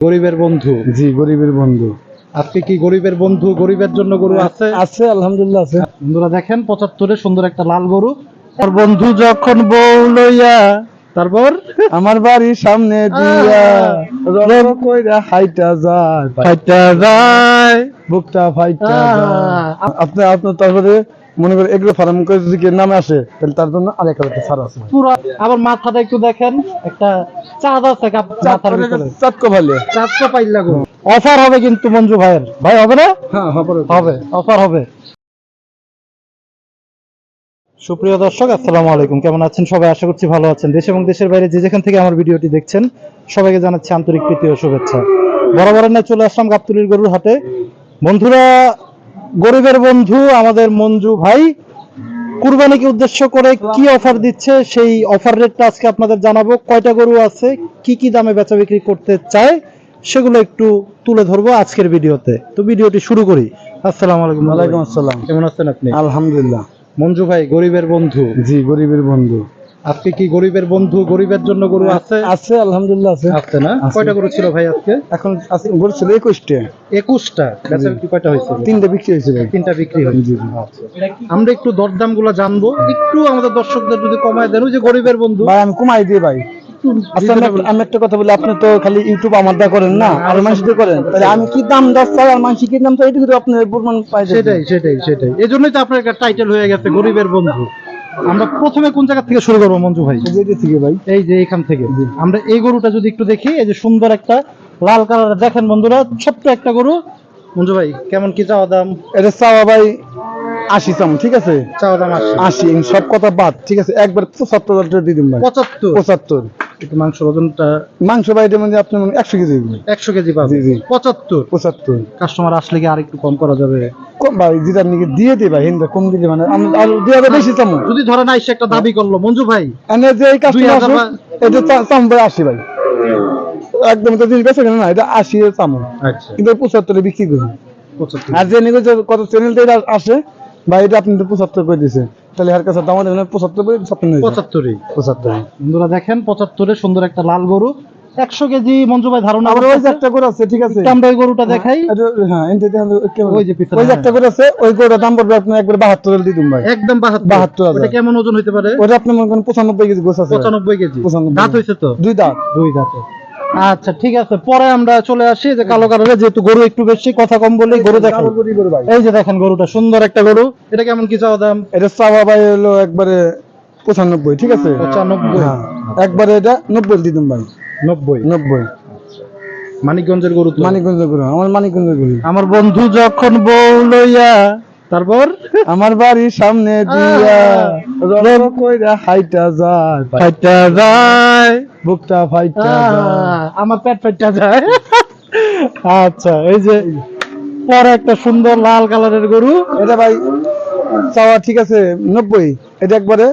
গরিবের বন্ধু। জি গরিবের বন্ধু। আজকে কি গরিবের বন্ধু গরিবের জন্য গরু আছে? আছে আলহামদুলিল্লাহ আছে। বন্ধুরা দেখেন পঁচাত্তরে সুন্দর একটা লাল গরু। আর বন্ধু যখন বউ লইয়া তারপর? আমার বাড়ির সামনে দিয়া রব কইরা হাইটা যায় ফাইটা যায়। বুকটা ফাইটা যায়। আপনি আপনার তারপরে মনে করে এগুলো ফার্ম করে যদি কেউ নামে আসে তাহলে তার জন্য আরেক একটা ছাড় আছে। পুরো আবার মাথাটা একটু দেখেন একটা চাঁদ আছে মাথার ভিতরে। চাটকো ভালো চাঁদটা পাইলা গো অফার হবে কিন্তু মঞ্জু ভাইয়ের। ভাই হবে না? হ্যাঁ হবে। হবে অফার হবে। সুপ্রিয় দর্শক আসসালামু আলাইকুম। কেমন আছেন সবাই? আশা করছি ভালো আছেন। দেশ এবং দেশের বাইরে যে যেখান থেকে আমার ভিডিওটি দেখছেন সবাইকে জানাচ্ছি আন্তরিক প্রীতি ও শুভেচ্ছা। বরাবরের না চলে আসলাম গাবতলির গরুর হাটে। বন্ধুরা গরিবের বন্ধু আমাদের মঞ্জু ভাই কুরবানিকে উদ্দেশ্য করে কি অফার দিচ্ছে সেই অফার রেটটা আজকে আপনাদের জানাব। কয়টা গরু আছে কি কি দামে বেচা বিক্রি করতে চায় সেগুলো একটু তুলে ধরবো আজকের ভিডিওতে। তো ভিডিওটি শুরু করি। আসসালামু আলাইকুম। ওয়ালাইকুম আসসালাম। কেমন আছেন আপনি? আলহামদুলিল্লাহ। মঞ্জু ভাই গরিবের বন্ধু। জি গরিবের বন্ধু। আজকে কি গরিবের বন্ধু গরিবের জন্য গরু আছে? আছে আলহামদুলিল্লাহ আছে। আছে না? কয়টা গরু ছিল ভাই আজকে? এখন আছে গরু ছিল একুশটা। একুশটা? বিক্রি কয়টা হয়েছে? তিনটা বিক্রি হয়েছিল তিনটা বিক্রি হয়েছে। জি জি আমরা একটু দরদামগুলা জানব। একটু আমাদের দর্শকদের যদি কমায় দেন ওই যে গরিবের বন্ধু। ভাই আমি কমাই দিই ভাই। আচ্ছা আমি একটা- কথা বলি আপনি তো খালি ইউটিউব আমার দা করেন না আর মানুষ দিয়ে করেন। তাহলে আমি কি দাম দাস চাই আর মানুষ কি দাম চাই এটা কিন্তু আপনি প্রমাণ পাই সেটাই সেটাই সেটাই। এই জন্যই তো আপনার একটা টাইটেল হয়ে গেছে গরিবের বন্ধু। আমরা প্রথমে কোন জায়গা থেকে শুরু করব মঞ্জু ভাই? থেকে ভাই? এই যে এখান থেকে। আমরা এই গরুটা যদি একটু দেখি এই যে সুন্দর একটা লাল কালার দেখেন বন্ধুরা ছোট্ট একটা গরু। মঞ্জু ভাই কেমন কি চাওয়া দাম? এটা চাওয়া ভাই আশি চাম ঠিক আছে? আশি। সব কথা বাদ ঠিক আছে? একবার পঁচাত্তর হাজার দিয়ে দিন ভাই। পঁচাত্তর? পঁচাত্তর। মাংসের ওজনটা মাংস এটা মানে আপনি মানে একশো কেজি দিবেন। একশো কেজি পাবে জি, জি। পঁচাত্তর? পঁচাত্তর। কাস্টমার আসলে কি আর একটু কম করা যাবে? কম ভাই যেটা নাকি দিয়ে দিই ভাই হিন্দা কম দিলে মানে আর দিয়ে হবে বেশি চামো যদি ধরেন আইসে একটা দাবি করল মঞ্জু ভাই এনে যে এই কাস্টমার এটা চাম ভাই আশি ভাই। একদম তো জিনিস বেছে না এটা আশি এর আচ্ছা। কিন্তু পঁচাত্তরে বিক্রি করি আর যে কত চ্যানেল থেকে আসে বা এটা আপনি তো পঁচাত্তর করে দিয়েছেন তাহলে আর কাছে দাম পঁচাত্তর করে হয়ে পঁচাত্তরই। পঁচাত্তর। বন্ধুরা দেখেন পঁচাত্তরে সুন্দর একটা লাল গরু। একশো কেজি মঞ্জু ভাই ধারণা ওই যে একটা করে আছে ঠিক আছে। আমরা ওই গরুটা দেখাই। হ্যাঁ ওই যে ওই যে একটা হ্যাঁ। করে আছে ওই গরুটার দাম পড়বে আপনি একবার বাহাত্তর দিন ভাই। একদম বাহাত্তর। ওটা কেমন ওজন হইতে পারে? ওটা আপনি মনে করেন পঁচানব্বই কেজি গোছ আছে। ভাই। পঁচানব্বই কেজি। পঁচানব্বই। দাঁত হয়েছে তো? দুই দাঁত। দুই দাঁতে। আচ্ছা ঠিক আছে। পরে আমরা চলে আসি। যে কালো কালারে যেহেতু গরু একটু বেশি কথা কম বলে গরু দেখেন। এই যে দেখেন গরুটা সুন্দর একটা গরু। এটা কেমন কি চাওয়া দাম? এটা চাওয়া ভাই হলো একবারে পঁচানব্বই ঠিক আছে? পঁচানব্বই। হ্যাঁ একবারে এটা নব্বই দিন ভাই। নব্বই? নব্বই। মানিকগঞ্জের গরু মানিকগঞ্জের গরু আমার মানিকগঞ্জ গরু। আমার বন্ধু যখন বউ লইয়া তারপর? আমার বাড়ির সামনে দিয়া রব কইরা হাইটা যায়। ফাইটা যায়। বুকটা ফাইটা যায়। আমার পেট ফাইটা যায়। আচ্ছা এই যে পরে একটা সুন্দর লাল কালারের গরু। এটা ভাই চাওয়া ঠিক আছে নব্বই। এটা একবারে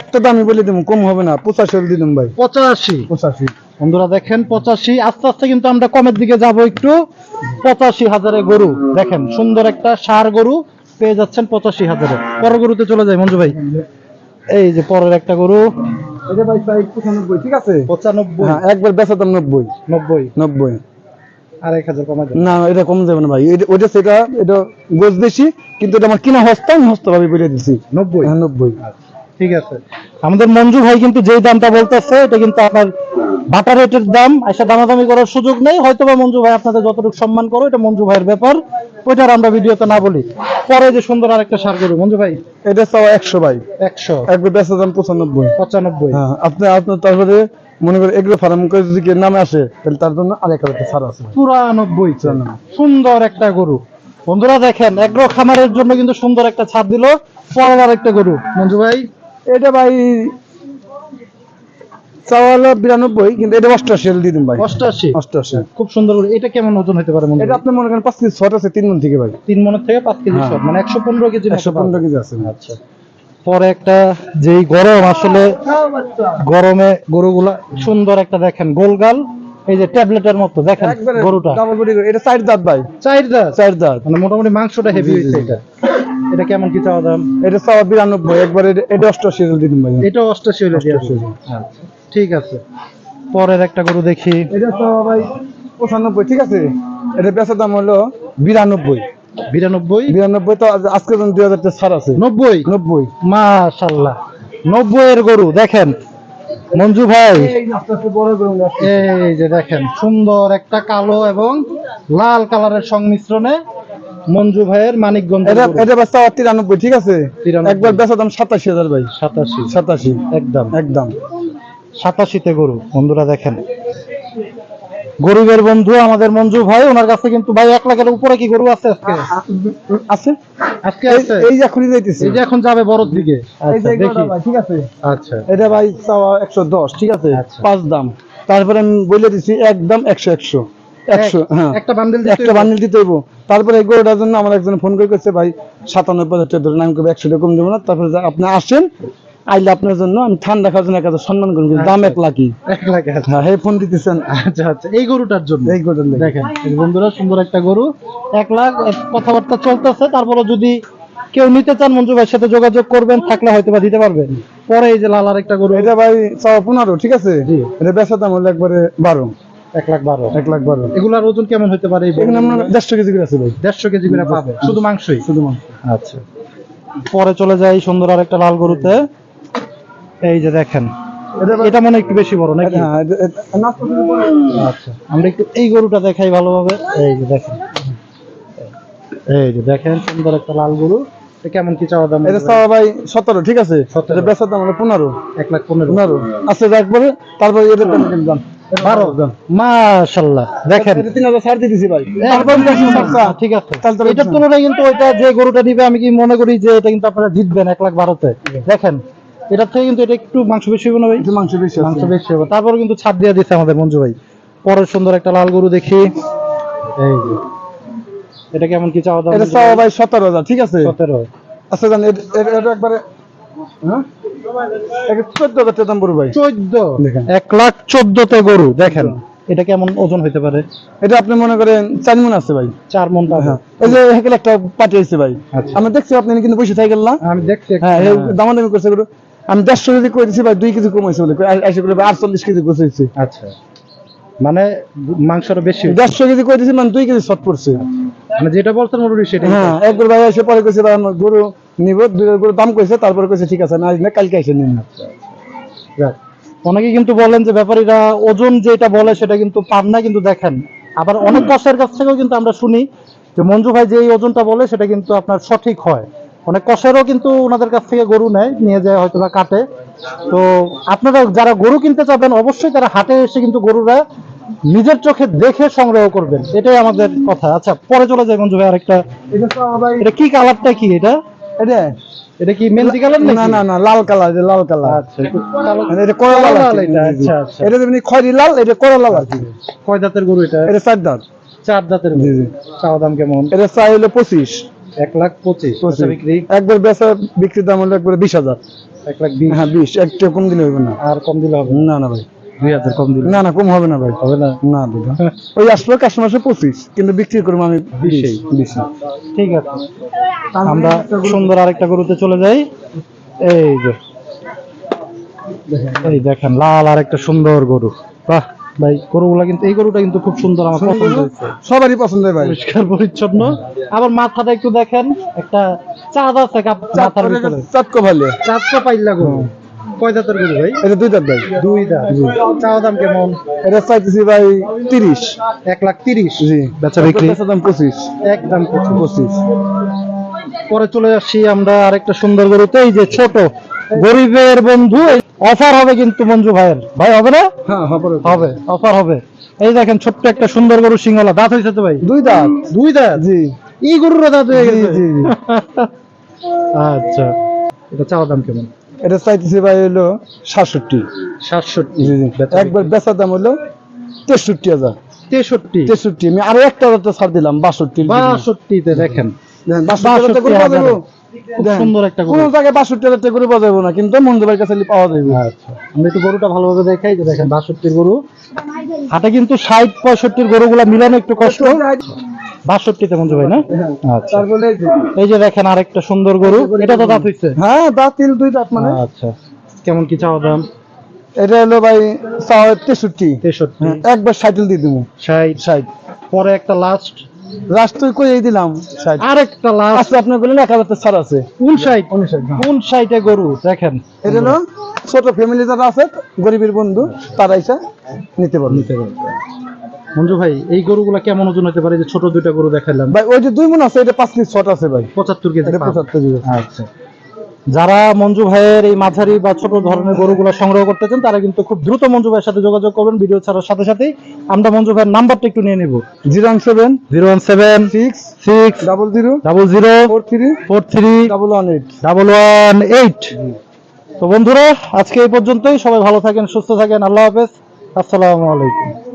একটা দামি বলে দেবো কম হবে না পঁচাশি দেবো ভাই। পঁচাশি। পঁচাশি। বন্ধুরা দেখেন পঁচাশি আস্তে আস্তে কিন্তু আমরা কমের দিকে যাব একটু। পঁচাশি হাজারে গরু দেখেন সুন্দর একটা সার গরু পেয়ে যাচ্ছেন পঁচাশি হাজারে। পরের গরুতে চলে যায় মঞ্জু ভাই। এই যে পরের একটা গরু। ঠিক আছে? পঁচানব্বই। হ্যাঁ একবার বেচা নব্বই। নব্বই। নব্বই। আর এক হাজার কমা না এটা কম যাবে না ভাই। ওইটা সেটা এটা কিন্তু এটা আমার কিনা হস্তা আমি হস্ত ভাবে বলে দিছি। নব্বই? হ্যাঁ নব্বই। ঠিক আছে। আমাদের মঞ্জু ভাই কিন্তু যেই দামটা বলতেছে এটা কিন্তু আপনার বাটা রেটের দাম। এসে দামাদামি করার সুযোগ নেই। হয়তো বা মঞ্জু ভাই আপনাদের যতটুকু সম্মান করো এটা মঞ্জু ভাইয়ের ব্যাপার। ওইটার আমরা ভিডিওতে না বলি। পরে যে সুন্দর আরেকটা সার গরু মঞ্জু ভাই? এটা চাওয়া একশো ভাই। একশো। একবার বেচা দাম পঁচানব্বই। পঁচানব্বই। হ্যাঁ আপনি আপনার তারপরে মনে করেন এগুলো ফার্ম করে যদি নামে আসে তাহলে তার জন্য আরেক হাজার ছাড় আছে। চুরানব্বই। সুন্দর একটা গরু। বন্ধুরা দেখেন এগ্রো খামারের জন্য কিন্তু সুন্দর একটা ছাদ দিল। পরের আরেকটা গরু। মঞ্জু ভাই? এটা ভাই চাওয়া বিরানব্বই কিন্তু এটা অষ্টাশি দিয়ে দিন ভাই। অষ্টাশি? অষ্টাশি। খুব সুন্দর এটা কেমন ওজন হতে পারে এটা আপনি মনে করেন পাঁচ কেজি ছট আছে তিন মন থেকে ভাই। তিন মনের থেকে পাঁচ কেজি হ্যাঁ। মানে একশো পনেরো কেজি একশো পনেরো কেজি আছে। আচ্ছা। পরে একটা যেই গরম আসলে গরমে গরুগুলা সুন্দর একটা দেখেন গোলগাল এই যে ট্যাবলেটের মতো দেখেন গরুটা। এটা চার দাঁত ভাই। চার দাঁত? চার দাঁত। মানে মোটামুটি মাংসটা হেভি। হয়েছে এটা। এটা কেমন কি চাওয়া দাম? এটা চাওয়া বিরানব্বই একবার এটা- অষ্টাশি হলে দিন ভাই। এটা অষ্টাশি হলে। আচ্ছা ঠিক আছে। পরের একটা গরু দেখি। এটা তো ভাই পঁচানব্বই ঠিক আছে? এটা বেচার দাম হলো বিরানব্বই। বিরানব্বই? বিরানব্বই তো আজকে দুই হাজার ছাড় আছে। নব্বই? নব্বই। মাশাল্লাহ। নব্বই এর গরু দেখেন। মঞ্জু ভাই। এই যে দেখেন সুন্দর একটা কালো এবং লাল কালারের সংমিশ্রণে মঞ্জু ভাইয়ের মানিকগঞ্জ এটা বেচা তিরানব্বই ঠিক আছে? একবার বেচার দাম সাতাশি হাজার ভাই। সাতাশি। সাতাশি। একদম। একদম। সাতাশিতে গরু বন্ধুরা দেখেন। গরিবের বন্ধু আমাদের মঞ্জু ভাই ওনার কাছে কিন্তু ভাই এক লাখের উপরে কি গরু আছে আজকে? আছে? আজকে এই- আছে। এই যে এখনই যাইতেছি। এই যে এখন যাবে বড়র দিকে। আচ্ছা, দেখি। ঠিক আছে? আচ্ছা। এটা ভাই চাওয়া একশো দশ ঠিক আছে? আচ্ছা। পাঁচ দাম। তারপরে আমি বলে দিছি একদম একশো একশো। একশো এক- একটা বান্ডেল একটা বান্ডিল দিতে হইব। তারপরে এই গরুটার জন্য আমার একজন ফোন করে করছে ভাই সাতানব্বই হাজার টাকা আমি কবে একশো টাকা কম দেবো না। তারপরে আপনি আসেন আইলে আপনার জন্য আমি ঠান্ডা খাওয়ার জন্য এক হাজার সম্মান করুন দাম এক লাখই। এক লাখ আছে। হ্যাঁ ফোন দিতেছেন। আচ্ছা আচ্ছা এই গরুটার জন্য? এই গরুটার দেখেন বন্ধুরা সুন্দর একটা গরু। এক লাখ কথাবার্তা চলতেছে। তারপরে যদি কেউ নিতে চান মঞ্জু ভাইয়ের সাথে যোগাযোগ করবেন থাকলে হয়তো বা দিতে পারবেন। পরে এই যে লাল আর একটা গরু। এটা ভাই চাওয়া পনেরো ঠিক আছে। এটা দাম হলো একবারে বারো। এক লাখ বারো। এক লাখ বারো। এগুলার ওজন কেমন হতে পারে এখানে আপনার দেড়শো কেজি করে আছে ভাই। দেড়শো কেজি করে পাবে? শুধু মাংসই? শুধু মাংস। আচ্ছা। পরে চলে যাই সুন্দর আর একটা লাল গরুতে। এই যে দেখেন। এটা মনে একটু বেশি বড় নাকি? হ্যাঁ। আচ্ছা। আমরা একটু এই গরুটা দেখাই ভালোভাবে। এই যে দেখেন। এই যে দেখেন সুন্দর একটা লাল গরু। কেমন কি চাওয়া দাম? এটা চাওয়া ভাই সতেরো ঠিক আছে? 17 এটা বেচার দাম পনেরো। এক লাখ পনেরো। পনেরো। একবারে তারপরে এটা দাম বারো মাশাল্লাহ দেখেন। তিন হাজার ছাড় দিয়ে ভাই। একদম বেশি খরচা। ঠিক আছে। এটার তুলনায় কিন্তু ওইটা যে গরুটা নিবে আমি কি মনে করি যে এটা কিন্তু আপনারা জিতবেন এক লাখ বারোতে। দেখেন এটার থেকে কিন্তু এটা একটু মাংস বেশি হবে না ভাই? মাংস বেশি মাংস বেশি হবে। তারপরে কিন্তু ছাড় দিয়ে দিচ্ছে আমাদের মঞ্জু ভাই। পরে সুন্দর একটা লাল গরু দেখি। এই এটা কেমন কি চাওয়া দাম? এটা চাওয়া ভাই সতেরো হাজার ঠিক আছে? সতেরো। আচ্ছা জান এটা- এটা এটা একবারে হ্যাঁ? এটা চোদ্দ হাজার দাম পড়বে ভাই। চোদ্দ? দেখেন। এক লাখ চোদ্দতে গরু দেখেন। এটা কেমন ওজন হইতে পারে? এটা আপনি মনে করেন চার মন আছে ভাই। চার মন হ্যাঁ। এই যে হেকেল একটা পার্টি হয়েছে ভাই। আচ্ছা। আমি দেখছি আপনি কিন্তু বসে থাকেন না? আমি দেখছি হ্যাঁ দামাদামি করছে আমি দেড়শো কেজি করে ভাই দুই কেজি কম হয়েছে বলে। করে আটচল্লিশ কেজি আচ্ছা। মানে মাংসটা বেশি। দেড়শো কেজি করে মানে দুই কেজি শর্ট পড়ছে। মানে যেটা বলছেন মোটামুটি সেটা হ্যাঁ একবার ভাই এসে পরে কইছে ভাই আমার গরু নিব দুই গরু দাম কইছে তারপরে কইছে ঠিক আছে না আজ না কালকে এসে নিন অনেকে কিন্তু বলেন যে ব্যাপারীরা ওজন যেটা বলে সেটা কিন্তু পান না কিন্তু দেখেন আবার অনেক কষের কাছ থেকেও কিন্তু আমরা শুনি যে মঞ্জু ভাই যে এই ওজনটা বলে সেটা কিন্তু আপনার সঠিক হয়। অনেক কষেরও কিন্তু ওনাদের কাছ থেকে গরু নেয় নিয়ে যায় হয়তো বা কাটে। তো আপনারা যারা গরু কিনতে চাবেন অবশ্যই তারা হাটে এসে কিন্তু গরুরা নিজের চোখে দেখে সংগ্রহ করবেন। এটাই আমাদের কথা। আচ্ছা পরে চলে যায় মঞ্জু ভাই আরেকটা। এটা কি কালারটা কি এটা? এটা? এটা কি মেহেন্দি কালার না না না লাল কালার এটা লাল কালার। আচ্ছা একটু কালো- মানে এটা করলা লাল লাল এটা, আচ্ছা, আচ্ছা। এটা যেমনি খয়রি লাল এটা করলা লাল কয় দাঁতের গরু এটা? এটা চার দাঁত। চার দাঁতের গরু। চাওয়া দাম কেমন? এটা চাই হলো পঁচিশ। এক লাখ পঁচিশ। বিক্রি? একবার বেচা বিক্রির দাম হলো একবার বিশ হাজার। এক লাখ বিশ। হ্যাঁ বিশ। একটা কম দিলে হবে না। আর কম দিলে হবে না না ভাই। দুই হাজার কম দিলে। না না কম হবে না ভাই হবে না না দাদা ওই আসলো কাস্টমার পঁচিশ কিন্তু বিক্রি করব আমি বিশেই বিশে ঠিক আছে। আমরা সুন্দর আরেকটা গরুতে চলে যাই। এই যে এই দেখেন লাল আরেকটা সুন্দর গরু। বাহ ভাই গরুগুলা কিন্তু এই গরুটা কিন্তু খুব সুন্দর আমার পছন্দ হয়েছে। সবারই পছন্দ হয় ভাই। পরিষ্কার পরিচ্ছন্ন। আবার মাথাটা একটু দেখেন একটা চাঁদ আছে মাথার ভিতরে। চাটকো ভালো চাঁদটা পাইলা গরু। কয় দাঁতের গরু ভাই? এটা দুই দাঁত ভাই। দুই দাঁত চাওয়া দাম কেমন? এটা চাইতেছি ভাই তিরিশ। এক লাখ তিরিশ। জি বেচা বিক্রি। দাম পঁচিশ। একদম পঁচিশ। পরে চলে আসছি আমরা আরেকটা সুন্দর গরুতে এই যে ছোট। গরিবের বন্ধু অফার হবে কিন্তু মঞ্জু ভাইয়ের। ভাই হবে না? হ্যাঁ হবে। অফার হবে। এই দেখেন ছোট্ট একটা সুন্দর গরু সিংহলা দাঁত হয়েছে তো ভাই? দুই দাঁত। দুই দাঁত? জি। এই গরুর দাঁত হয়ে গেছে। আচ্ছা। এটা চাওয়া দাম কেমন? এটা চাইতেছি ভাই হলো সাতষট্টি। সাতষট্টি। একবার বেচার দাম হলো তেষট্টি হাজার। তেষট্টি? তেষট্টি। আমি আরও একটা হাজার ছাড় দিলাম বাষট্টি বাষট্টিতে দেখেন। সুন্দর একটা কোনো জায়গায় বাষট্টি হাজার টাকা করে বাজাবো না কিন্তু মন্দিরের কাছে পাওয়া যাবে। আচ্ছা। একটু গরুটা ভালোভাবে দেখাই যে দেখেন বাষট্টির গরু। হাটে কিন্তু ষাট পঁয়ষট্টির গরুগুলা মিলানো একটু কষ্ট। বাষট্টিতে মঞ্জু ভাই না? আচ্ছা। তারপরে এই যে- এই যে দেখেন আরেকটা সুন্দর গরু এটা তো দাঁত হইছে? হ্যাঁ দাঁত তিল দুই দাঁত মানে। আচ্ছা। কেমন কি চাওয়া দাম? এটা হলো ভাই চাওয়া তেষট্টি। তেষট্টি। হ্যাঁ, একবার সাইকেল দিয়ে দেবো। ষাট। ষাট। পরে একটা লাস্ট রাস্তায় করে দিলাম। আরেকটা লাস্ট আচ্ছা আপনার বললেন এক হাজার ছাড় আছে। উনষাট। উনষাট, হ্যাঁ। কোন সাইটে গরু দেখেন। এটা হলো ছোট ফ্যামিলি যারা আছে গরিবের বন্ধু তারা এসে নিতে পারবে। নিতে পারবে। মঞ্জু ভাই এই গরুগুলা কেমন ওজন হতে পারে? যে ছোট দুইটা গরু দেখাইলাম। ভাই ওই যে দুই মন আছে এটা পাঁচ কেজি আছে ভাই। পঁচাত্তর কেজি। পঁচাত্তর কেজি। আচ্ছা। যারা মঞ্জু ভাইয়ের এই মাঝারি বা ছোট ধরনের গরুগুলো সংগ্রহ করতে চান তারা কিন্তু খুব দ্রুত মঞ্জু ভাইয়ের সাথে যোগাযোগ করবেন। ভিডিও ছাড়ার সাথে সাথেই আমরা মঞ্জু ভাইয়ের নাম্বারটা একটু নিয়ে নেব। Zero one seven zero one seven six six double zero double zero four three four three double one eight. Double one eight. তো বন্ধুরা আজকে এই পর্যন্তই। সবাই ভালো থাকেন সুস্থ থাকেন। আল্লাহ হাফেজ। আসসালামু আলাইকুম।